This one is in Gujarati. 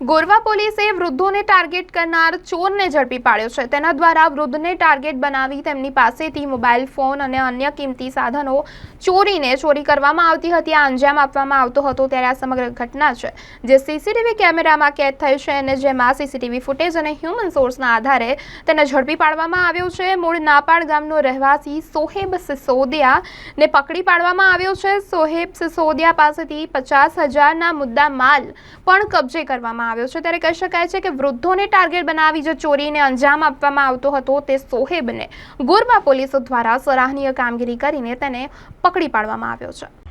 ગોરવા પોલીસે વૃદ્ધોને ટાર્ગેટ કરનાર ચોરને ઝડપી પાડ્યો છે. તેના દ્વારા વૃદ્ધને ટાર્ગેટ બનાવી તેમની પાસેથી મોબાઈલ ફોન અને અન્ય કિંમતી સાધનો ચોરીને ચોરી કરવામાં આવતી હતી. આ અંજામ આપવામાં આવતો હતો ત્યારે આ સમગ્ર ઘટના છે, જે સીસીટીવી કેમેરામાં કેદ થઈ છે અને જેમાં સીસીટીવી ફૂટેજ અને હ્યુમન સોર્સના આધારે તેને ઝડપી પાડવામાં આવ્યો છે. મૂળ નાપાડ ગામનો રહેવાસી સોહેબ સિસોદિયાને પકડી પાડવામાં આવ્યો છે. સોહેબ સિસોદિયા પાસેથી પચાસ હજારના મુદ્દા માલ પણ કબજે કરવામાં આવ્યો છે ત્યારે કહી શકાય છે કે વૃદ્ધોને ટાર્ગેટ બનાવી જે ચોરીને અંજામ આપવામાં આવતો હતો તે સોહેબને ગોરબા પોલીસો દ્વારા સરાહનીય કામગીરી કરીને તેને પકડી પાડવામાં આવ્યો છે.